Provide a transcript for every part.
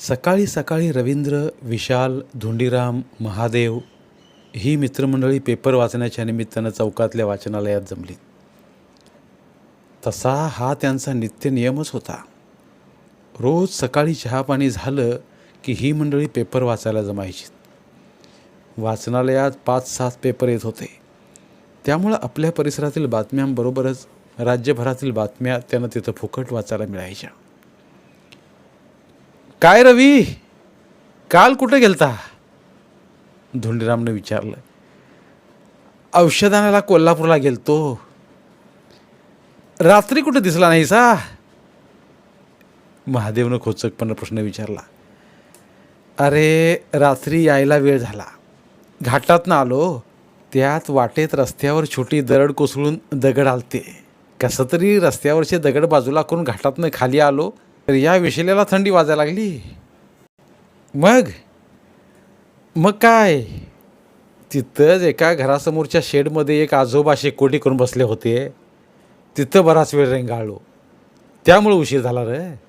सकाळी सकाळी रवींद्र विशाल धुंडीराम महादेव ही मित्रमंडळी पेपर वाचण्याच्या निमित्तानं चौकातल्या वाचनालयात जमली. तसा हा त्यांचा नित्य नियमच होता. रोज सकाळी चहापाणी झालं की ही मंडळी पेपर वाचायला जमायची. वाचनालयात पाच सात पेपर येत होते. त्यामुळं आपल्या परिसरातील बातम्यांबरोबरच राज्यभरातील बातम्या त्यांना तिथं फुकट वाचायला मिळायच्या. काय रवी? काल कुठं गेलता? धुंडीरामने विचारलं. औषधानाला कोल्हापूरला गेलतो. रात्री कुठं दिसला नाही सा महादेवनं खोचकपणे प्रश्न विचारला. अरे रात्री यायला वेळ झाला. घाटातनं आलो. त्यात वाटेत रस्त्यावर छोटी दरड कोसळून दगड आलते. कसं तरी रस्त्यावरचे दगड बाजूला करून घाटातनं खाली आलो. तर या विशेल्याला थंडी वाजायला लागली. मग? मग काय? तिथंच एका घरासमोरच्या शेडमध्ये एक आजोबा शेकोटी करून बसले होते. तिथं बराच वेळ रेंगाळलो त्यामुळं उशीर झाला रे.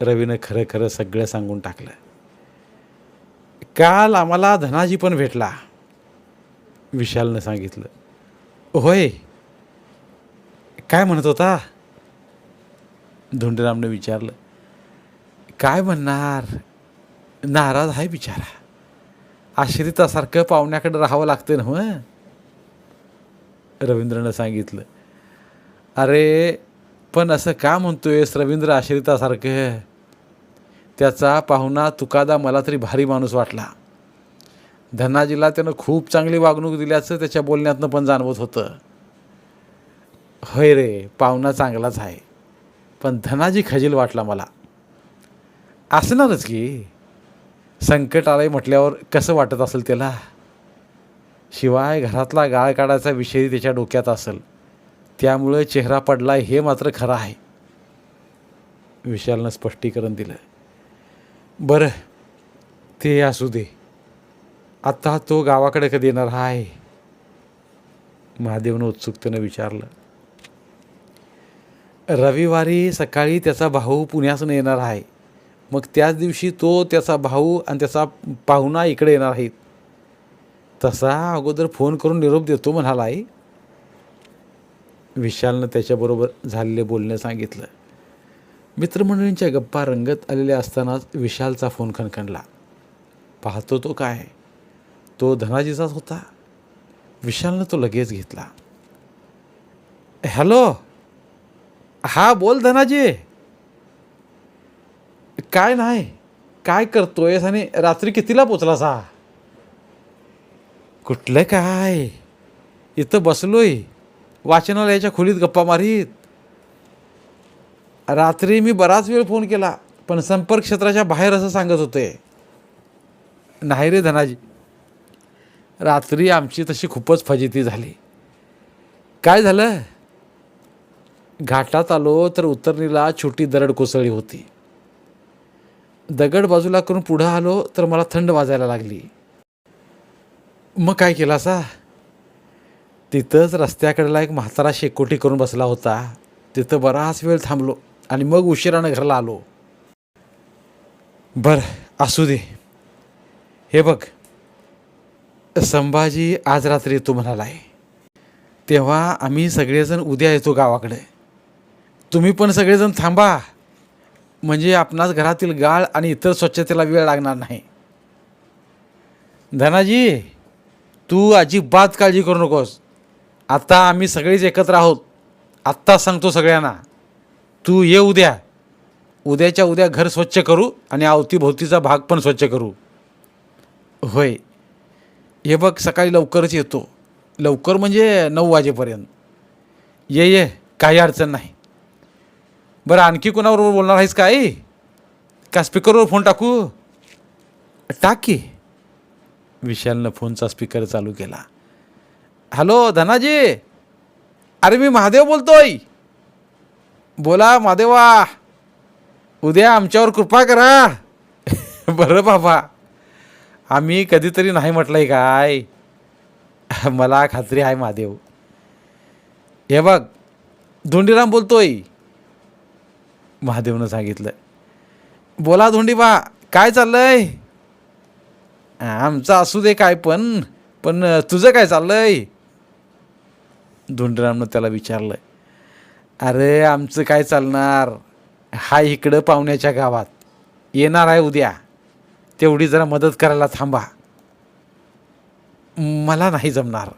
रवीनं खरं खरं सगळं सांगून टाकलं. काल आम्हाला धनाजी पण भेटला विशालनं सांगितलं. होय. काय म्हणत होता? धोंडीरामने विचारलं काय म्हणणार? नाराज आहे बिचारा. आश्रितासारखं पाहुण्याकडे राहावं लागतं ना मग रवींद्रनं सांगितलं अरे पण असं का म्हणतोयस रवींद्र आश्रितासारखं? त्याचा पाहुणा तुकादा मला तरी भारी माणूस वाटला. धनाजीला त्यानं खूप चांगली वागणूक दिल्याचं त्याच्या बोलण्यातनं पण जाणवत होतं. होय रे पाहुणा चांगलाच आहे. पण धनाजी खजील वाटला मला. असणारच की. संकट आलंय म्हटल्यावर कसं वाटत असेल त्याला? शिवाय घरातला गाळ काढायचा विषय त्याच्या डोक्यात असेल. त्यामुळे चेहरा पडला हे मात्र खरं आहे. विशालनं स्पष्टीकरण दिलं. बरं ते असू दे. आत्ता तो गावाकडे कधी येणार आहे? महादेवनं उत्सुकतेनं विचारलं. रविवारी सकाळी त्याचा भाऊ पुण्यासून येणार आहे. मग त्याच दिवशी तो त्याचा भाऊ आणि त्याचा पाहुणा इकडे येणार आहेत. तसा अगोदर फोन करून निरोप देतो म्हणाला आहे विशालनं त्याच्याबरोबर झालेले बोलणं सांगितलं. मित्रमंडळींच्या गप्पा रंगत आलेल्या असतानाच विशालचा फोन खणखणला. पाहतो तो काय? तो धनाजीचाच होता. विशालनं तो लगेच घेतला. हॅलो हा बोल धनाजी. काय नाही काय करतोयस आणि रात्री कितीला पोचला सा कुठलं काय? इथं बसलोय वाचनालयाच्या खोलीत गप्पा मारीत. रात्री मी बराच वेळ फोन केला पण संपर्क क्षेत्राच्या बाहेर असं सांगत होते. नाही रे धनाजी रात्री आमची तशी खूपच फजिती झाली. काय झालं? घाटात आलो तर उतरणीला छोटी दरड कोसळली होती. दगड बाजूला करून पुढं आलो तर मला थंड वाजायला लागली. मग काय केला असा? तिथंच रस्त्याकडेला एक म्हातारा शेकोटी करून बसला होता. तिथं बराच वेळ थांबलो आणि मग उशिरानं घरला आलो. बरं असू दे. हे बघ. संभाजी आज रात्री येतो म्हणालाय. तेव्हा आम्ही सगळेजण उद्या येतो गावाकडे. तुम्ही पण सगळेजण थांबा. म्हणजे आपणास घरातील गाळ आणि इतर स्वच्छतेला वेळ लागणार नाही. धनाजी तू अजिबात काळजी करू नकोस. आता आम्ही सगळेच एकत्र आहोत. आत्ता सांगतो सगळ्यांना. तू ये उद्या. उद्याच्या उद्या घर स्वच्छ करू आणि अवतीभोवतीचा भाग पण स्वच्छ करू. होय. हे बघ सकाळी लवकरच येतो. लवकर म्हणजे नऊ वाजेपर्यंत. ये ये. काही अडचण नाही. बरं आणखी कोणाबरोबर बोलणार आहेस काय? का स्पीकरवर फोन टाकू? टाक की. विशालनं फोनचा स्पीकर चालू केला. हॅलो धनाजी. अरे मी महादेव बोलतोय. बोला महादेवा. उद्या आमच्यावर कृपा करा. बरं बाबा. आम्ही कधीतरी नाही म्हटलंय काय? मला खात्री आहे महादेव. हे बघ धोंडीराम बोलतोय. महादेवनं सांगितलं बोला धोंडीबा काय चाललंय? आमचं असू दे काय पण पण तुझं काय चाललंय? धोंडीरामनं त्याला विचारलं अरे आमचं काय चालणार? हा इकडं पाहुण्याच्या गावात. येणार आहे उद्या. तेवढी जरा मदत करायला थांबा. मला नाही जमणार.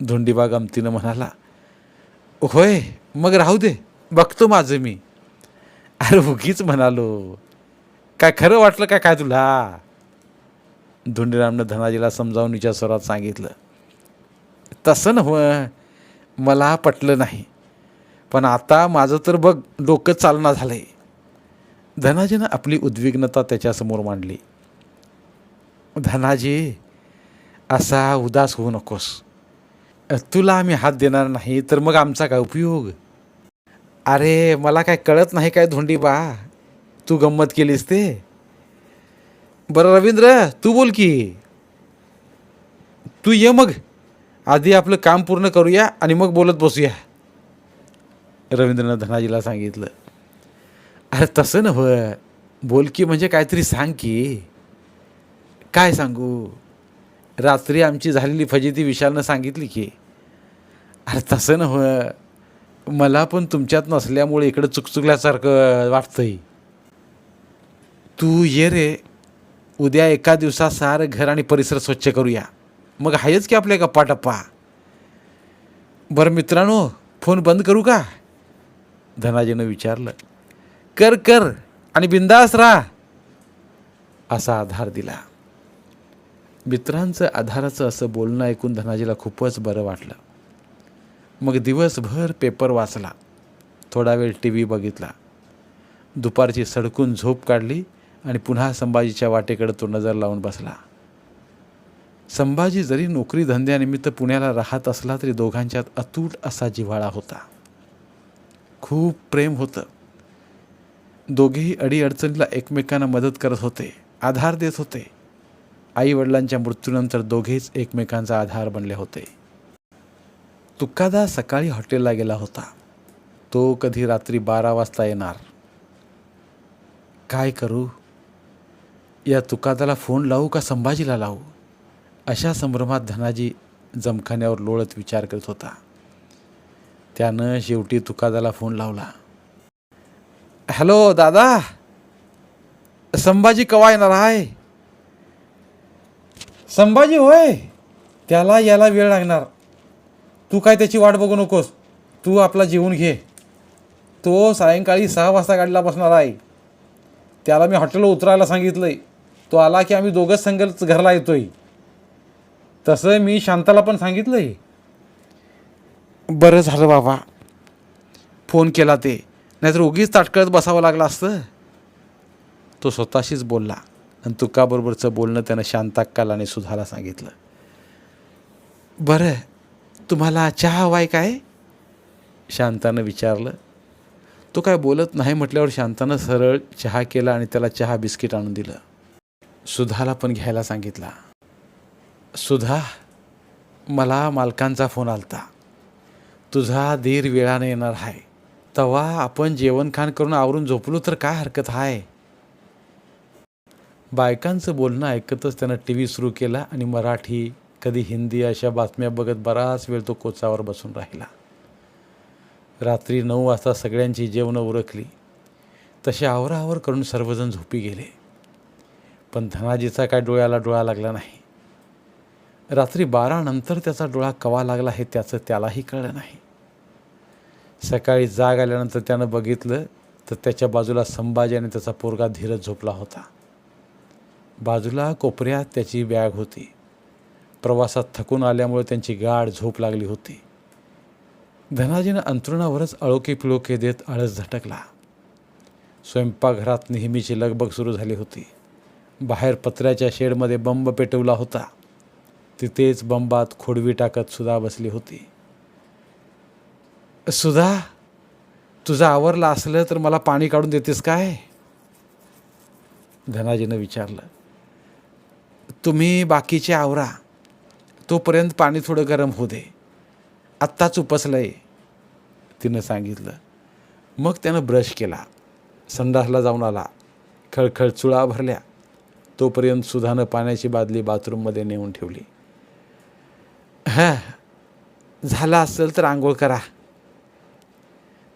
धोंडीबा गमतीनं म्हणाला होय मग राहू दे. बघतो माझं मी. अरे उगीच म्हणालो. काय खरं वाटलं का काय तुला? धोंडीरामनं धनाजीला समजावून हिच्या स्वरात सांगितलं. तसं नव्हं मला पटलं नाही. पण आता माझं तर बघ डोकं चालना झालं आहे धनाजीनं आपली उद्विग्नता त्याच्यासमोर मांडली. धनाजी असा उदास होऊ नकोस. तुला आम्ही हात देणार नाही तर मग आमचा काय उपयोग? अरे मला काय कळत नाही काय धोंडी बा. तू गंमत केलीस ते. बरं रवींद्र तू बोल की. तू ये मग. आधी आपलं काम पूर्ण करूया आणि मग बोलत बसूया. रवींद्रनं धनाजीला सांगितलं. अरे तसं नव्हं. बोल की म्हणजे काहीतरी सांग की. काय सांगू? रात्री आमची झालेली फजिती विशालनं सांगितली की. अरे तसं नव्हं. मला पण तुमच्यात नसल्यामुळे इकडं चुकचुकल्यासारखं वाटतंय. तू ये रे. उद्या एका दिवसात सारं घर आणि परिसर स्वच्छ करूया. मग आहेच की आपल्या गप्पा टप्पा बरं मित्रांनो फोन बंद करू का? धनाजीनं विचारलं. कर कर आणि बिंदास राहा असा आधार दिला. मित्रांचं आधाराचं असं बोलणं ऐकून धनाजीला खूपच बरं वाटलं. मग दिवसभर पेपर वाचला. थोडा वेळ टी व्ही बघितला. दुपारची सडकून झोप काढली आणि पुन्हा संभाजीच्या वाटेकडे तो नजर लावून बसला. संभाजी जरी नोकरी धंद्यानिमित्त पुण्याला राहत असला तरी दोघांच्यात अतूट असा जिव्हाळा होता. खूप प्रेम होतं. दोघेही अडीअडचणीला एकमेकांना मदत करत होते आधार देत होते. आई वडिलांच्या मृत्यूनंतर दोघेच एकमेकांचा आधार बनले होते. तुकादा सकाळी हॉटेलला गेला होता. तो कधी रात्री बारा वाजता येणार. काय करू? या तुकादाला फोन लावू का संभाजीला लावू? अशा संभ्रमात धनाजी जमखान्यावर लोळत विचार करत होता. त्यानं शेवटी तुकादाला फोन लावला. हॅलो दादा! संभाजी कवा येणार आहे? संभाजी होय त्याला याला वेळ लागणार. तू काय त्याची वाट बघू नकोस. तू आपला जेवून घे. तो सायंकाळी सहा वाजता गाडीला बसणार आहे. त्याला मी हॉटेलवर उतरायला सांगितलंय. तो आला की आम्ही दोघंच संगच घरला येतोय. तसं मी शांताला पण सांगितलंय. बरं झालं बाबा. फोन केला ते. नाहीतर उगीच ताटकळत बसावं लागलं असतं. तो स्वतःशीच बोलला. आणि तुकाबरोबरचं बोलणं त्यानं शांताक्काला आणि सुधाला सांगितलं. बरं. तुम्हाला चहा हवाय काय? शांतानं विचारलं. तो काय बोलत नाही म्हटल्यावर शांतानं सरळ चहा केला आणि त्याला चहा बिस्किट आणून दिलं. सुधाला पण घ्यायला सांगितला. सुधा मला मालकांचा फोन आलता. तुझा धीर वेळाने येणार आहे तवा आपण जेवण खाण करून आवरून झोपलो तर काय हरकत आहे बायकांचं बोलणं ऐकतच त्यानं टी व्ही सुरू केला आणि मराठी कधी हिंदी अशा बातम्या बघत बराच वेळ तो कोचावर बसून राहिला. रात्री नऊ वाजता सगळ्यांची जेवणं उरकली. तसे आवराआवर करून सर्वजण झोपी गेले. पण धनाजीचा काय डोळ्याला डोळा लागला नाही. रात्री बारानंतर त्याचा डोळा कवा लागला हे त्याचं त्यालाही कळलं नाही. सकाळी जाग आल्यानंतर त्यानं बघितलं तर त्याच्या बाजूला संभाजी आणि त्याचा पोरगा धीरज झोपला होता. बाजूला कोपऱ्यात त्याची बॅग होती. प्रवासात थकून आल्यामुळे त्यांची गाढ झोप लागली होती. धनाजीनं अंतरुणावरच अळोके पिळोके देत आळस झटकला. स्वयंपाकघरात नेहमीची लगबग सुरू झाली होती. बाहेर पत्र्याच्या शेडमध्ये बंब पेटवला होता. तिथेच बंबात खोडवी टाकत सुधा बसली होती. सुधा तुझं आवरलं असलं तर मला पाणी काढून देतेस काय? धनाजीनं विचारलं. तुम्ही बाकीचे आवरा. तोपर्यंत पाणी थोडं गरम होऊ दे. आत्ताच उपसलं आहे तिनं सांगितलं. मग त्यानं ब्रश केला. संडासला जाऊन आला. खळखळ चुळा भरल्या. तोपर्यंत सुधानं पाण्याची बादली बाथरूममध्ये नेऊन ठेवली. हा झालं असेल तर आंघोळ करा.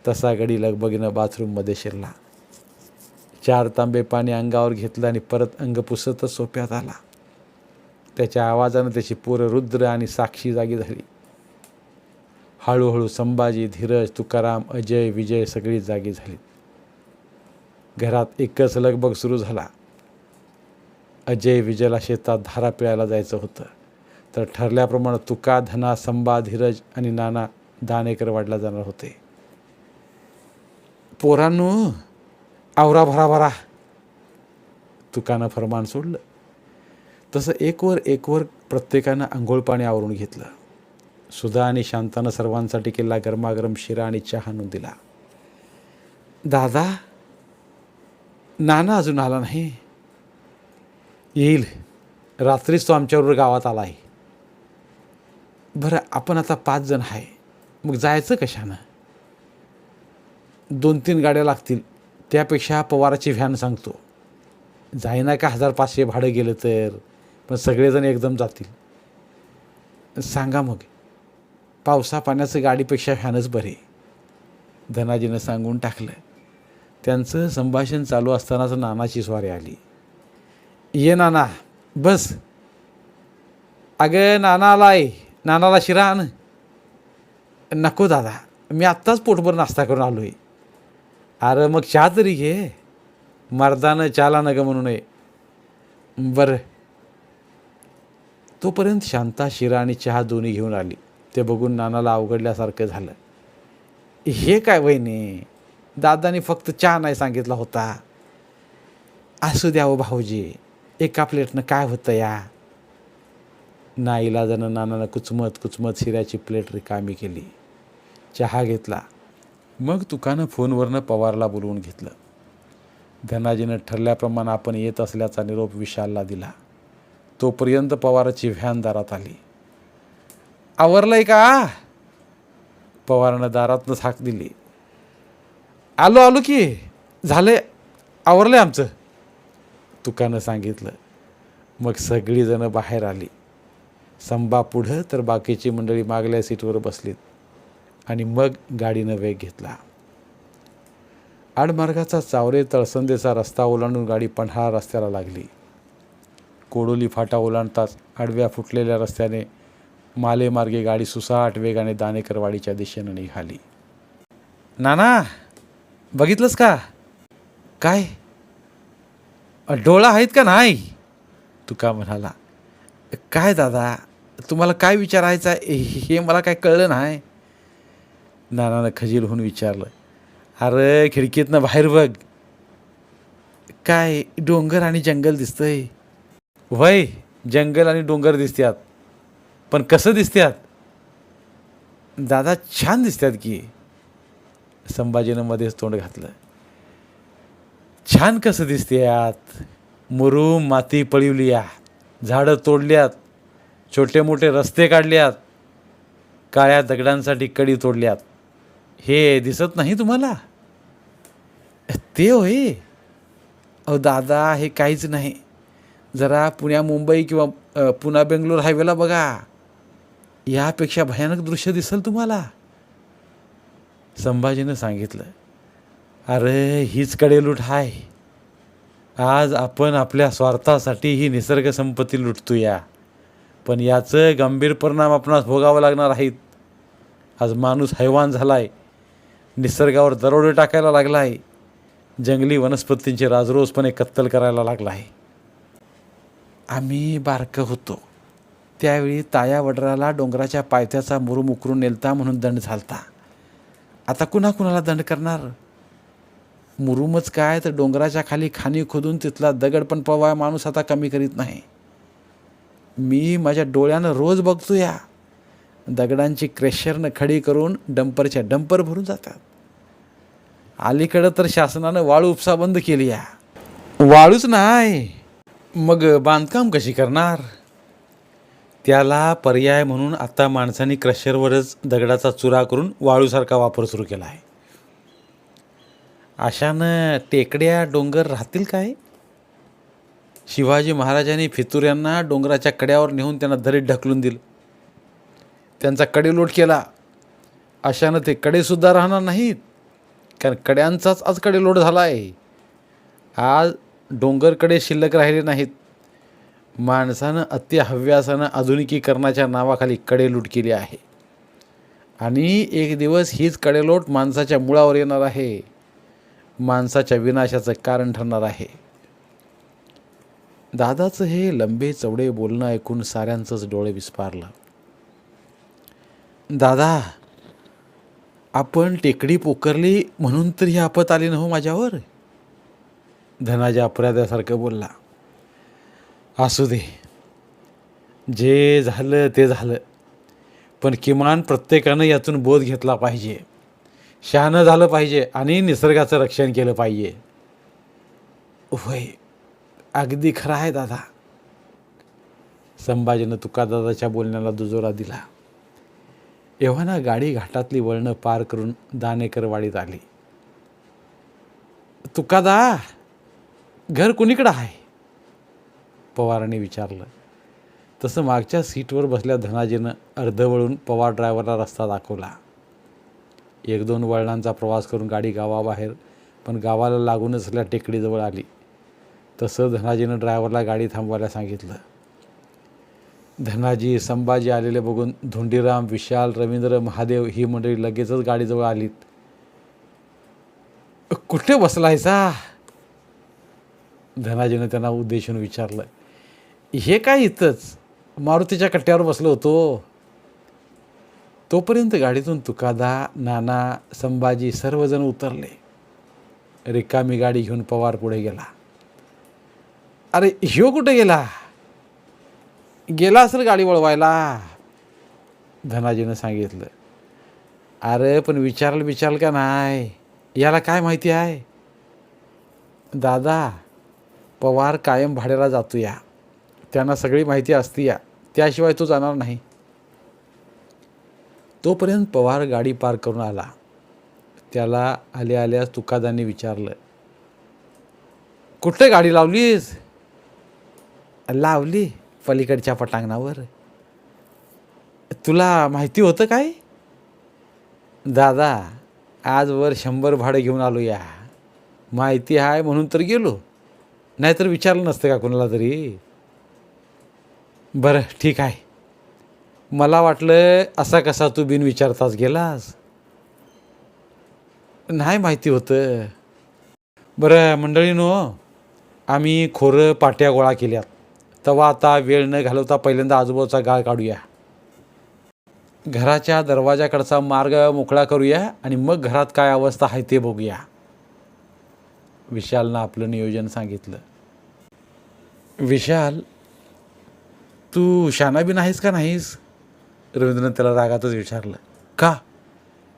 तसा गडी लगबगीनं बाथरूममध्ये शिरला. चार तांबे पाणी अंगावर घेतलं आणि परत अंग पुसतच सोप्यात आला. त्याच्या आवाजानं त्याची पोरं रुद्र आणि साक्षी जागी झाली. हळूहळू संभाजी धीरज तुकाराम अजय विजय सगळी जागी झाली. घरात एकच लगबग सुरू झाला. अजय विजयला शेतात धारा पिळायला जायचं होतं. तर ठरल्याप्रमाणे तुका धना संभा धीरज आणि नाना दानेकर वाढला जाणार होते. पोरांनो आवरा भरा भरा. तुकानं फरमान सोडलं. तसं एकवर एकवर प्रत्येकानं आंघोळ पाणी आवरून घेतलं. सुधा आणि शांतानं सर्वांसाठी केला गरमागरम शिरा आणि चहा आणून दिला. दादा नाना अजून आला नाही. येईल. रात्रीच तो आमच्याबरोबर गावात आला आहे. बरं आपण आता पाच जण आहे. मग जायचं कशानं? दोन तीन गाड्या लागतील. त्यापेक्षा पवाराची व्हॅन सांगतो. जाईना का हजार पाचशे भाडं गेलं तर? पण सगळेजण एकदम जातील. सांगा मग पावसा पाण्याचं गाडीपेक्षा फॅनच बरे धनाजीनं सांगून टाकलं. त्यांचं संभाषण चालू असतानाच नानाची स्वारी आली. ये नाना बस. अगं नाना आलाय. नानाला शिरा आण. नको दादा मी आत्ताच पोटभर नाश्ता करून आलो आहे अरे मग चहा तरी घे. मर्दानं चहाला नका म्हणू नये. बरं. तोपर्यंत शांता शिरा आणि चहा दोन्ही घेऊन आली. ते बघून नानाला अवघडल्यासारखं झालं. हे काय वहिनी? दादानी फक्त चहा नाही सांगितला होता. असू द्या हो भाऊजी एका प्लेटनं काय होतं या? नाईलाजानं नानानं कुचमत कुचमत शिऱ्याची प्लेट रिकामी केली. चहा घेतला. मग तुकानं फोनवरनं पवारला बोलवून घेतलं. धनाजीनं ठरल्याप्रमाणे आपण येत असल्याचा निरोप विशालला दिला. तोपर्यंत पवाराची व्हॅन दारात आली. आवरलंय का? पवारानं दारातनं हाक दिली. आलो आलो की. झालंय. आवरलंय आमचं. तुकानं सांगितलं. मग सगळीजणं बाहेर आली. संबा पुढं तर बाकीची मंडळी मागल्या सीटवर बसलीत. आणि मग गाडीनं वेग घेतला. आडमार्गाचा चावरे तळसंदेचा रस्ता ओलांडून गाडी पन्हाळा रस्त्याला लागली. कोडोली फाटा ओलांडताच आडव्या फुटलेल्या रस्त्याने मालेमार्गे गाडी सुसाट वेगाने दानेकरवाडीच्या दिशेनं निघाली. नाना बघितलंस का? काय? डोळा आहेत का नाही? तुका म्हणाला काय दादा तुम्हाला काय विचारायचं आहे? हे मला काय कळलं नाही. नानानं खजील होऊन विचारलं अरे खिडकीतनं बाहेर बघ. काय डोंगर आणि जंगल दिसतंय. वय जंगल आणि डोंगर दिसतात पण कसं दिसतात दादा छान दिसतात की. संभाजीनं मध्येच तोंड घातलं. छान कसं दिसत्यात? मुरूम माती पळिवली या झाडं तोडल्यात. छोटे मोठे रस्ते काढल्यात. काळ्या दगडांसाठी कडी तोडल्यात. हे दिसत नाही तुम्हाला? ते होय. अहो दादा हे काहीच नाही. जरा पुण्या मुंबई किंवा पुणा बेंगलोर हायवेला बघा. यापेक्षा भयानक दृश्य दिसेल तुम्हाला. संभाजीनं सांगितलं अरे हीच कडेलूट हाय. आज आपण आपल्या स्वार्थासाठी ही निसर्गसंपत्ती लुटतो या पण याचं गंभीर परिणाम आपणास भोगावं लागणार आहेत. आज माणूस हैवान आहे निसर्गावर दरोडे टाकायला लागला आहे जंगली वनस्पतींचे राजरोसपणे कत्तल करायला लागला आहे आम्ही बारकं होतो. त्यावेळी ताया वडराला डोंगराच्या पायथ्याचा मुरुम उकरून नेलता म्हणून दंड झालता. आता कुणा कुणाला दंड करणार? मुरुमच काय तर डोंगराच्या खाली खाणी खोदून तिथला दगड पण पवाय माणूस आता कमी करीत नाही. मी माझ्या डोळ्यानं रोज बघतो या. दगडांची क्रेशरनं खडी करून डंपरच्या डंपर भरून जातात. अलीकडं तर शासनानं वाळू उपसा बंद केली या. वाळूच नाही. मग बांधकाम कशी करणार? त्याला पर्याय म्हणून आत्ता माणसांनी क्रशरवरच दगडाचा चुरा करून वाळूसारखा वापर सुरू केला आहे. अशानं टेकड्या डोंगर राहतील काय? शिवाजी महाराजांनी फितुऱ्यांना डोंगराच्या कड्यावर नेऊन त्यांना दरीत ढकलून दिलं. त्यांचा कडेलोट केला. अशानं ते कडेसुद्धा राहणार नाहीत. कारण कड्यांचाच आज कडेलोट झाला आहे आज डोंगरकडे शिल्लक राहिले नाहीत. माणसानं अत्यहव्यासानं आधुनिकीकरणाच्या नावाखाली कडेलूट केली आहे. आणि एक दिवस हीच कडेलोट माणसाच्या मुळावर येणार आहे. माणसाच्या विनाशाचं कारण ठरणार आहे. दादाचं हे लंबे चवडे बोलणं ऐकून साऱ्यांचंच डोळे विस्पारलं. दादा आपण टेकडी पोकरली म्हणून तर ही आपत आली ना हो माझ्यावर? धनाच्या अपराध्यासारखं बोलला. असू दे. जे झालं ते झालं. पण किमान प्रत्येकानं यातून बोध घेतला पाहिजे. शहाणं झालं पाहिजे आणि निसर्गाचं रक्षण केलं पाहिजे. होय. अगदी खरं आहे दादा. संभाजीनं तुकादादाच्या बोलण्याला दुजोरा दिला. एव्हा गाडी घाटातली वळणं पार करून दानेकरवाडीत आली. तुकादा! घर कुणीकडं आहे? पवारांनी विचारलं. तसं मागच्या सीटवर बसल्या धनाजीनं अर्धवळून पवार ड्रायव्हरला रस्ता दाखवला. एक दोन वळणांचा प्रवास करून गाडी गावाबाहेर पण गावाला लागूनच असल्या टेकडीजवळ आली. तसं धनाजीनं ड्रायव्हरला गाडी थांबवायला सांगितलं. धनाजी संभाजी आलेले बघून धोंडीराम विशाल रवींद्र महादेव ही मंडळी लगेचच गाडीजवळ आलीत. कुठे बसलायसा? धनाजीनं त्यांना उद्देशून विचारलं हे काय इथंच? मारुतीच्या कट्ट्यावर बसलो होतो. तोपर्यंत गाडीतून तुकादा नाना संभाजी सर्वजण उतरले. रिकामी गाडी घेऊन पवार पुढे गेला. अरे ह्यो कुठे गेला? गेला असेल गाडी वळवायला. धनाजीनं सांगितलं अरे पण विचारलं विचारलं का नाही? याला काय माहिती आहे? दादा पवार कायम भाड्याला जातो या त्यांना सगळी माहिती असती या त्याशिवाय तो जाणार नाही. तोपर्यंत पवार गाडी पार करून आला. त्याला आल्या आल्यास तुकादांनी विचारलं कुठे गाडी लावलीस? लावली पलीकडच्या पटांगणावर. तुला माहिती होतं काय? दादा आजवर शंभर भाडं घेऊन आलो या माहिती आहे म्हणून तर गेलो. नाहीतर विचारलं नसतं का कुणाला तरी? बरं ठीक आहे. मला वाटलं असा कसा तू बिन विचारताच गेलास? नाही माहिती होतं. बरं मंडळीनो आम्ही खोरं पाट्या गोळा केल्यात. तवा आता वेळ न घालवता पहिल्यांदा आजूबाजूचा गाळ काढूया. घराच्या दरवाजाकडचा मार्ग मोकळा करूया आणि मग घरात काय अवस्था आहे ते बघूया. विशालनं आपलं नियोजन सांगितलं. विशाल तू शानाबीन नाहीस का नाहीस? रवींद्रनं त्याला रागातच विचारलं. का?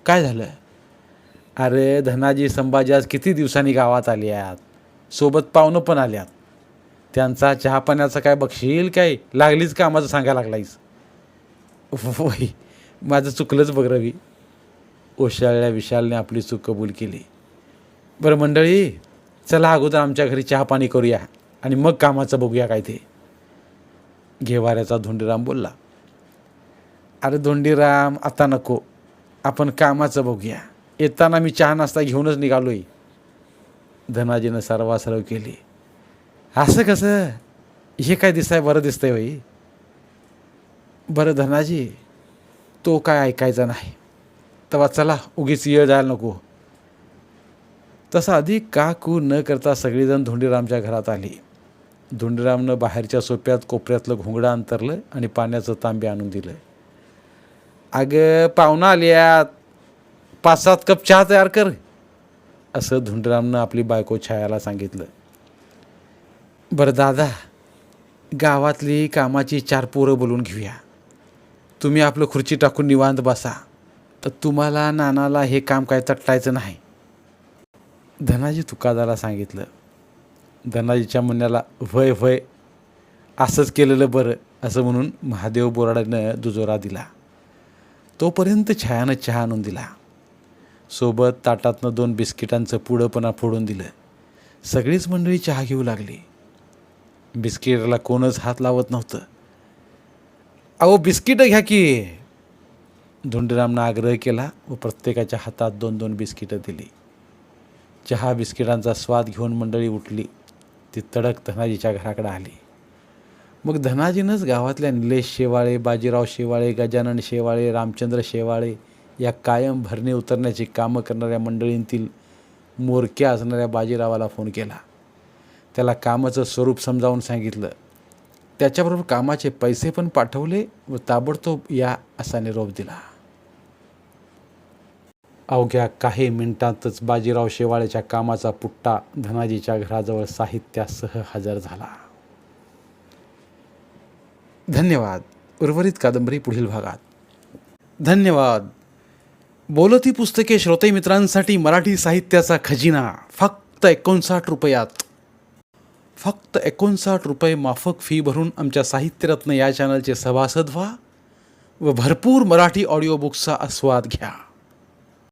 काय झालं? अरे धनाजी संभाजी आज किती दिवसांनी गावात आली आहेत सोबत पाहुणं पण आल्यात. त्यांचा चहापाण्याचं काय बघशील काय? लागलीच का माझं सांगायला लागलायस? वय माझं चुकलंच बघ रवी. ओशाळल्या विशालने आपली चूक कबूल केली. बरं मंडळी चला अगोदर आमच्या घरी चहा पाणी करूया आणि मग कामाचं बघूया काय ते. घेवाऱ्याचा धोंडीराम बोलला अरे धोंडीराम आता नको. आपण कामाचं बघूया. येताना मी चहा नाश्ता घेऊनच निघालोय. धनाजीनं सर्वासर्व केली असं कसं? हे काय दिसतंय बरं दिसतंय होई बरं धनाजी तो काय ऐकायचा नाही. तेव्हा चला उगीच येळ जायला नको. तसं अधिक का कू न करता सगळीजण धोंडीरामच्या घरात आली. धोंडीरामनं बाहेरच्या सोप्यात कोपऱ्यातलं घोंगडं अंतरलं आणि पाण्याचं तांबे आणून दिलं. अगं पाहुणा आल्यात पाच सात कप चहा तयार कर असं धुंडरामनं आपली बायको छायाला सांगितलं. बरं दादा गावातली कामाची चार पोरं बोलून घेऊया. तुम्ही आपलं खुर्ची टाकून निवांत बसा. तर तुम्हाला नानाला हे काम काय तटलायचं नाही. धनाजी तुकादाला सांगितलं. धनाजीच्या म्हणण्याला वय वय असंच केलेलं बरं असं म्हणून महादेव बोराड्यानं दुजोरा दिला. तोपर्यंत छायानं चहा आणून दिला. सोबत ताटातनं दोन बिस्किटांचं पुढंपणा फोडून दिलं. सगळीच मंडळी चहा घेऊ लागली. बिस्किटाला कोणच हात लावत नव्हतं. अहो बिस्किटं घ्या की. धोंडीरामनं आग्रह केला व प्रत्येकाच्या हातात दोन दोन बिस्किटं दिली. चहा बिस्किटांचा स्वाद घेऊन मंडळी उठली. ती तडक धनाजीच्या घराकडे आली. मग धनाजीनंच गावातल्या निलेश शेवाळे बाजीराव शेवाळे गजानन शेवाळे रामचंद्र शेवाळे या कायम भरणे उतरण्याची कामं करणाऱ्या मंडळींतील मोरक्या असणाऱ्या बाजीरावाला फोन केला. त्याला कामाचं स्वरूप समजावून सांगितलं. त्याच्याबरोबर कामाचे पैसे पण पाठवले व ताबडतोब या असा निरोप दिला. अवघ्या काही मिनिटांतच बाजीराव शेवाळ्याच्या कामाचा पुट्टा धनाजीच्या घराजवळ साहित्यासह हजर झाला. धन्यवाद. उर्वरित कादंबरी पुढील भागात. धन्यवाद. बोलती पुस्तके श्रोते मित्रांसाठी मराठी साहित्याचा खजिना. फक्त एकोणसाठ रुपयात. फक्त एकोणसाठ रुपये माफक फी भरून आमच्या साहित्यरत्न या चॅनलचे सभासद व्हा व भरपूर मराठी ऑडिओ बुक्सचा आस्वाद घ्या.